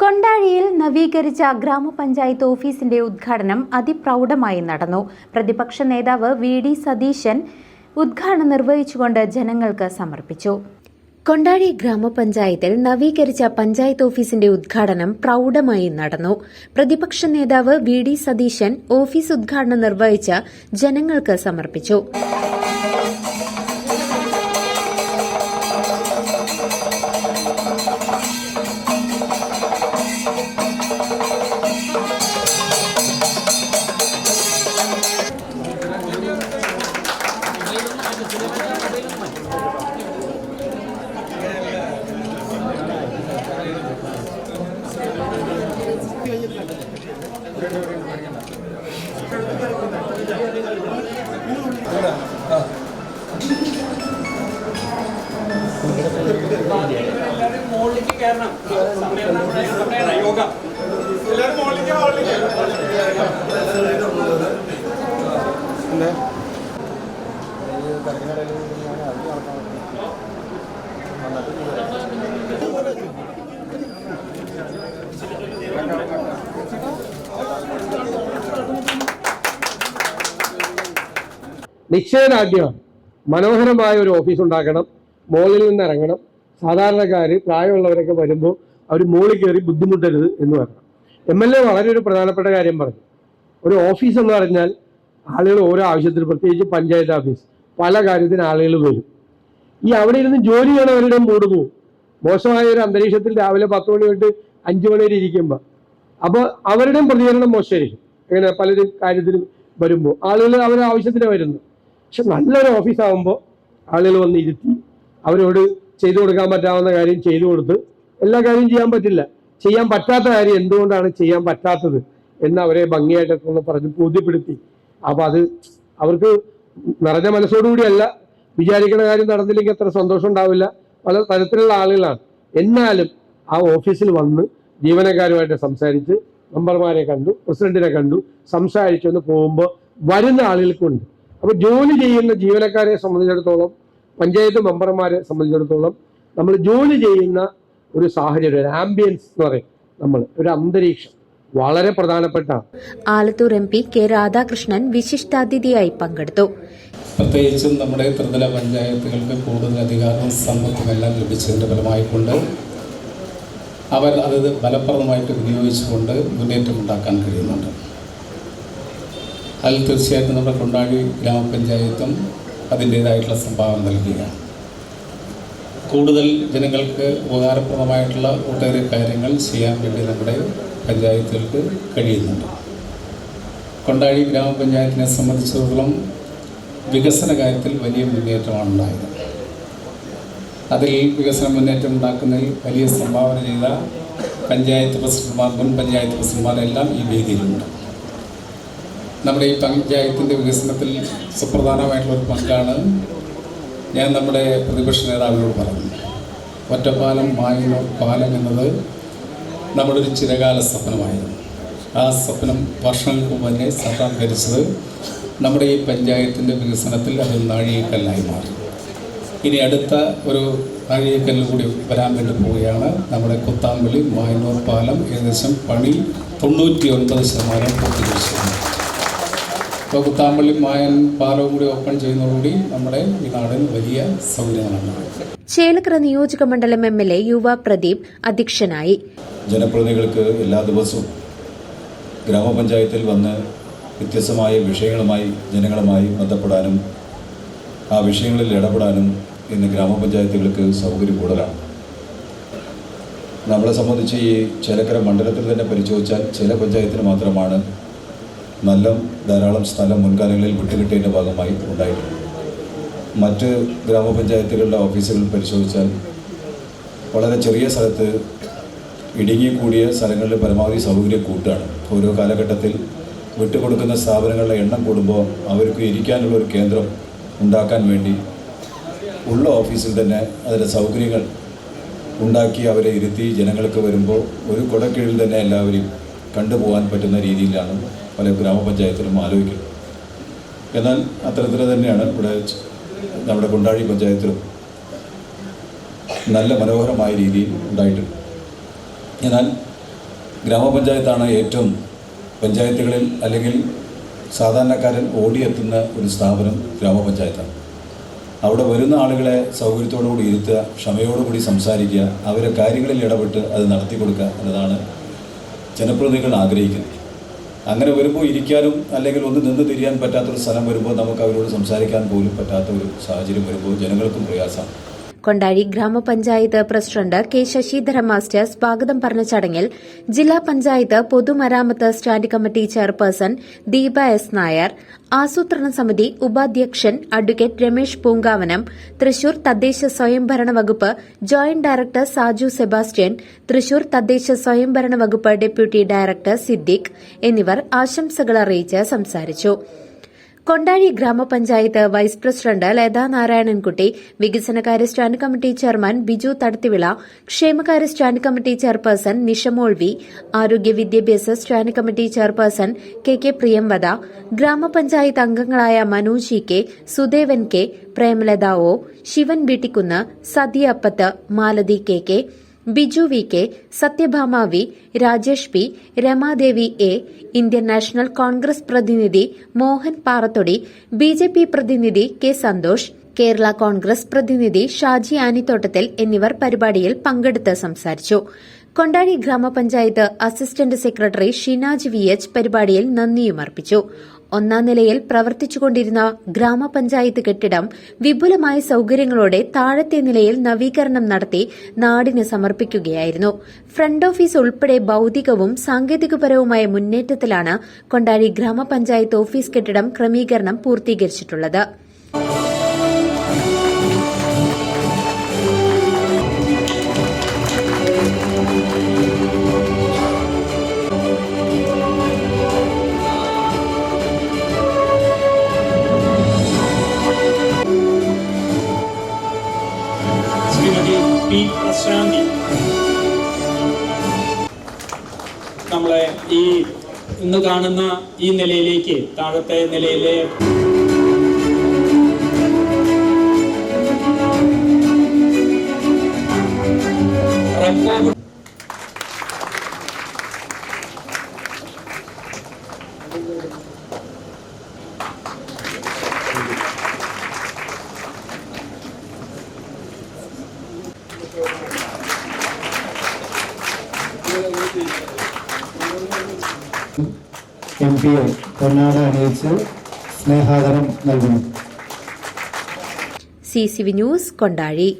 കൊണ്ടാഴിയിൽ നവീകരിച്ച ഗ്രാമപഞ്ചായത്ത് ഓഫീസിന്റെ ഉദ്ഘാടനം അതിപ്രൗഢമായി നടന്നു. പ്രതിപക്ഷ നേതാവ് വി ഡി സതീശൻ ഉദ്ഘാടനം നിർവഹിച്ചുകൊണ്ട് ജനങ്ങൾക്ക് സമർപ്പിച്ചു. കൊണ്ടാഴി ഗ്രാമപഞ്ചായത്തിൽ നവീകരിച്ച പഞ്ചായത്ത് ഓഫീസിന്റെ ഉദ്ഘാടനം പ്രൗഢമായി നടന്നു. പ്രതിപക്ഷ നേതാവ് വി ഡി സതീശൻ ഓഫീസ് ഉദ്ഘാടനം നിർവഹിച്ച് ജനങ്ങൾക്ക് സമർപ്പിച്ചു. നിശ്ചയദാർഢ്യമാണ് മനോഹരമായ ഒരു ഓഫീസ് ഉണ്ടാക്കണം. മോളിൽ നിന്ന് ഇറങ്ങണം. സാധാരണക്കാർ പ്രായമുള്ളവരൊക്കെ വരുമ്പോൾ അവർ മോളിൽ കയറി ബുദ്ധിമുട്ടരുത് എന്ന് പറഞ്ഞു എം എൽ എ വളരെ ഒരു പ്രധാനപ്പെട്ട കാര്യം പറഞ്ഞു. ഒരു ഓഫീസ് എന്ന് പറഞ്ഞാൽ ആളുകൾ ഓരോ ആവശ്യത്തിന് പ്രത്യേകിച്ച് പഞ്ചായത്ത് ഓഫീസ് പല കാര്യത്തിന് ആളുകൾ വരും. ഈ അവിടെ ഇരുന്ന് ജോലി ചെയ്യണവരുടെ മൂട് പോവും. മോശമായ ഒരു അന്തരീക്ഷത്തിൽ രാവിലെ പത്ത് മണി തൊട്ട് അഞ്ചു മണി വരെ ഇരിക്കുമ്പോൾ അപ്പോൾ അവരുടെയും പ്രതികരണം മോശമായിരിക്കും. അങ്ങനെ പലരും കാര്യത്തിലും വരുമ്പോൾ ആളുകൾ അവരുടെ ആവശ്യത്തിന് വരുന്നു. പക്ഷെ നല്ലൊരു ഓഫീസ് ആകുമ്പോൾ ആളുകൾ വന്ന് ഇരുത്തി അവരോട് ചെയ്തു കൊടുക്കാൻ പറ്റാവുന്ന കാര്യം ചെയ്തു കൊടുത്ത് എല്ലാ കാര്യവും ചെയ്യാൻ പറ്റില്ല. ചെയ്യാൻ പറ്റാത്ത കാര്യം എന്തുകൊണ്ടാണ് ചെയ്യാൻ പറ്റാത്തത് എന്ന് അവരെ ഭംഗിയായിട്ടൊക്കെ ഒന്ന് പറഞ്ഞ് ബോധ്യപ്പെടുത്തി അപ്പൊ അത് അവർക്ക് നിറഞ്ഞ മനസ്സോടുകൂടിയല്ല. വിചാരിക്കുന്ന കാര്യം നടന്നില്ലെങ്കിൽ അത്ര സന്തോഷം ഉണ്ടാവില്ല. പല തരത്തിലുള്ള ആളുകളാണ്. എന്നാലും ആ ഓഫീസിൽ വന്ന് ജീവനക്കാരുമായിട്ട് സംസാരിച്ച് മെമ്പർമാരെ കണ്ടു പ്രസിഡന്റിനെ കണ്ടു സംസാരിച്ചൊന്ന് പോകുമ്പോൾ വരുന്ന ആളുകൾക്കുണ്ട്. അപ്പൊ ജോലി ചെയ്യുന്ന ജീവനക്കാരെ സംബന്ധിച്ചിടത്തോളം പഞ്ചായത്ത് മെമ്പർമാരെ സംബന്ധിച്ചിടത്തോളം നമ്മൾ ജോലി ചെയ്യുന്ന ഒരു സാഹചര്യം ഒരു ആംബിയൻസ് എന്ന് പറയും നമ്മൾ ഒരു അന്തരീക്ഷം. വളരെ പ്രധാനപ്പെട്ട Alathur M P K Radhakrishnan വിശിഷ്ടാതിഥിയായി പങ്കെടുത്തു. പ്രത്യേകിച്ചും നമ്മുടെ ത്രിതല പഞ്ചായത്തുകൾക്ക് കൂടുതൽ അധികാരവും സമ്പത്തുമെല്ലാം ലഭിച്ചതിന്റെ ഫലമായിക്കൊണ്ട് അവർ അത് ഫലപ്രദമായിട്ട് വിനിയോഗിച്ചുകൊണ്ട് മുന്നേറ്റം ഉണ്ടാക്കാൻ കഴിയുന്നുണ്ട്. അതിൽ തീർച്ചയായിട്ടും നമ്മുടെ കൊണ്ടാടി ഗ്രാമപഞ്ചായത്തും അതിന്റേതായിട്ടുള്ള സംഭാവന നൽകുകയാണ്. കൂടുതൽ ജനങ്ങൾക്ക് ഉപകാരപ്രദമായിട്ടുള്ള ഒട്ടേറെ കാര്യങ്ങൾ ചെയ്യാൻ വേണ്ടി നമ്മുടെ പഞ്ചായത്തുകൾക്ക് കഴിയുന്നുണ്ട്. കൊണ്ടാടി ഗ്രാമപഞ്ചായത്തിനെ സംബന്ധിച്ചിടത്തോളം വികസന കാര്യത്തിൽ വലിയ മുന്നേറ്റമാണ് ഉണ്ടായത് അതിൽ വികസന മുന്നേറ്റം ഉണ്ടാക്കുന്നതിൽ വലിയ സംഭാവന ചെയ്ത പഞ്ചായത്ത് പ്രസിഡന്റുമാർ മുൻ പഞ്ചായത്ത് പ്രസിഡന്റുമാരെല്ലാം ഈ വേദിയിലുണ്ട്. നമ്മുടെ ഈ പഞ്ചായത്തിന്റെ വികസനത്തിൽ സുപ്രധാനമായിട്ടുള്ള ഒരു പങ്കാണ് ഞാൻ നമ്മുടെ പ്രതിപക്ഷ നേതാവിനോട് പറഞ്ഞു ഒറ്റപ്പാലം മായനൂർ പാലം എന്നത് നമ്മുടെ ഒരു ചിരകാല സ്വപ്നമായിരുന്നു. ആ സ്വപ്നം വർഷങ്ങൾക്ക് മുന്നേ സാക്ഷാത്കരിച്ചത് നമ്മുടെ ഈ പഞ്ചായത്തിന്റെ വികസനത്തിൽ അത് നാഴികക്കല്ലായി മാറി. ഇനി അടുത്ത ഒരു നാഴികക്കല്ല് കൂടി വരാൻ വേണ്ടി പോവുകയാണ് നമ്മുടെ കുത്താമ്പള്ളി മായനൂർ പാലം ഏകദേശം പണി തൊണ്ണൂറ്റി ഒൻപത് ശതമാനം പൂർത്തീകരിച്ചിട്ടുണ്ട്. ഇപ്പോൾ കുത്താമ്പള്ളി മായൻ പാലവും കൂടി ഓപ്പൺ ചെയ്യുന്നതോടുകൂടി നമ്മുടെ ഈ നാടിന് വലിയ സൗകര്യങ്ങളാണ്. ചേലക്കര നിയോജക മണ്ഡലം എം എൽ എ യുവ പ്രദീപ് അധ്യക്ഷനായി. ജനപ്രതിനിധികൾക്ക് എല്ലാ ദിവസവും ഗ്രാമപഞ്ചായത്തിൽ വന്ന് വ്യത്യസ്തമായ വിഷയങ്ങളുമായി ജനങ്ങളുമായി ബന്ധപ്പെടാനും ആ വിഷയങ്ങളിൽ ഇടപെടാനും ഇന്ന് ഗ്രാമപഞ്ചായത്തുകൾക്ക് സൗകര്യം കൂടുതലാണ്. നമ്മളെ സംബന്ധിച്ച് ഈ ചേലക്കര മണ്ഡലത്തിൽ തന്നെ പരിശോധിച്ചാൽ ചില പഞ്ചായത്തിന് മാത്രമാണ് നല്ല ധാരാളം സ്ഥലം മുൻകാലങ്ങളിൽ വിട്ടുകിട്ടിയതിന്റെ ഭാഗമായി ഉണ്ടായിട്ടുണ്ട് മറ്റ് ഗ്രാമപഞ്ചായത്തുകളുടെ ഓഫീസുകൾ പരിശോധിച്ചാൽ വളരെ ചെറിയ സ്ഥലത്ത് ഇടുങ്ങിക്കൂടിയ സ്ഥലങ്ങളിൽ പരമാവധി സൗകര്യം കൂട്ടുകയാണ് ഓരോ കാലഘട്ടത്തിൽ വിട്ടുകൊടുക്കുന്ന സ്ഥാപനങ്ങളുടെ എണ്ണം കൂടുമ്പോൾ അവർക്ക് ഇരിക്കാനുള്ള ഒരു കേന്ദ്രം ഉണ്ടാക്കാൻ വേണ്ടി ഉള്ള ഓഫീസിൽ തന്നെ അതിന്റെ സൗകര്യങ്ങൾ ഉണ്ടാക്കി അവരെ ഇരുത്തി ജനങ്ങൾക്ക് വരുമ്പോൾ ഒരു കുടക്കീഴിൽ തന്നെ എല്ലാവരെയും കണ്ടുപോകാൻ പറ്റുന്ന രീതിയിലാണ് പല ഗ്രാമപഞ്ചായത്തിലും ആലോചിക്കുന്നത്. എന്നാൽ അത്തരത്തിൽ തന്നെയാണ് ഇവിടെ നമ്മുടെ കൊണ്ടാഴി പഞ്ചായത്തിലും നല്ല മനോഹരമായ രീതിയിൽ ഉണ്ടായിട്ടുണ്ട്. എന്നാൽ ഗ്രാമപഞ്ചായത്താണ് ഏറ്റവും പഞ്ചായത്തുകളിൽ അല്ലെങ്കിൽ സാധാരണക്കാരൻ ഓടിയെത്തുന്ന ഒരു സ്ഥാപനം ഗ്രാമപഞ്ചായത്താണ്. അവിടെ വരുന്ന ആളുകളെ സൗകര്യത്തോടുകൂടി ഇരുത്തുക ക്ഷമയോടുകൂടി സംസാരിക്കുക അവരെ കാര്യങ്ങളിൽ ഇടപെട്ട് അത് നടത്തി കൊടുക്കുക എന്നതാണ് ജനപ്രതിനിധികൾ ആഗ്രഹിക്കുന്നത്. അങ്ങനെ വരുമ്പോൾ ഇരിക്കാനും അല്ലെങ്കിൽ ഒന്ന് നിന്ന് തിരിയാൻ പറ്റാത്തൊരു സ്ഥലം വരുമ്പോൾ നമുക്ക് അവരോട് സംസാരിക്കാൻ പോലും പറ്റാത്ത ഒരു സാഹചര്യം വരുമ്പോൾ ജനങ്ങൾക്കും പ്രയാസമാണ്. കൊണ്ടാഴി ഗ്രാമപഞ്ചായത്ത് പ്രസിഡന്റ് കെ ശശിധര മാസ്റ്റർ സ്വാഗതം പറഞ്ഞ ചടങ്ങിൽ ജില്ലാ പഞ്ചായത്ത് പൊതുമരാമത്ത് stand committee chairperson Deepa S Nair ആസൂത്രണ സമിതി ഉപാധ്യക്ഷൻ അഡ്വക്കേറ്റ് രമേശ് പൂങ്കാവനം തൃശൂർ തദ്ദേശ സ്വയംഭരണ വകുപ്പ് joint director Saju Sebastian Thrissur തദ്ദേശ സ്വയംഭരണ വകുപ്പ് ഡെപ്യൂട്ടി ഡയറക്ടർ സിദ്ദിഖ് എന്നിവർ ആശംസകൾ അറിയിച്ച് സംസാരിച്ചു. കൊണ്ടാഴി ഗ്രാമപഞ്ചായത്ത് വൈസ് പ്രസിഡന്റ് ലതാ നാരായണൻകുട്ടി വികസനകാര്യ stand committee chairman Biju Thadathivila ക്ഷേമകാര്യ സ്റ്റാൻഡ് കമ്മിറ്റി ചെയർപേഴ്സൺ നിഷമോൾവി ആരോഗ്യ വിദ്യാഭ്യാസ stand committee chairperson K K Priyamvada ഗ്രാമപഞ്ചായത്ത് അംഗങ്ങളായ Manoj K Sudevan K Premalatha O Shivan Veettikkunnu sadya Appath Malathi K K Biju V K Sathyabhama V Rajesh P Ramadevi A Indian National Congress പ്രതിനിധി Mohan Parathodi B J P പ്രതിനിധി K Santhosh Kerala Congress പ്രതിനിധി ഷാജി ആനിത്തോട്ടത്തിൽ എന്നിവർ പരിപാടിയിൽ പങ്കെടുത്ത് സംസാരിച്ചു. കൊണ്ടാടി ഗ്രാമപഞ്ചായത്ത് assistant secretary Shinaj V H പരിപാടിയിൽ നന്ദിയും അർപ്പിച്ചു. ഒന്നാം നിലയിൽ പ്രവർത്തിച്ചുകൊണ്ടിരുന്ന ഗ്രാമപഞ്ചായത്ത് കെട്ടിടം വിപുലമായ സൌകര്യങ്ങളോടെ താഴത്തെ നിലയിൽ നവീകരണം നടത്തി നാടിന് സമർപ്പിക്കുകയായിരുന്നു. ഫ്രണ്ട് ഓഫീസ് ഉൾപ്പെടെ ഭൌതികവും സാങ്കേതികപരവുമായ മുന്നേറ്റത്തിലാണ് കൊണ്ടാഴി ഗ്രാമപഞ്ചായത്ത് ഓഫീസ് കെട്ടിടം ക്രമീകരണം പൂർത്തീകരിച്ചിട്ടുള്ളത്. നമ്മളെ ഈ ഇന്ന് കാണുന്ന ഈ നിലയിലേക്ക് താഴത്തെ നിലയിലെ റെക്കോർഡ് എം പി എ പൊന്നാട അണിയിച്ച് സ്നേഹാദരം നൽകുന്നു. C C V news Kondazhi.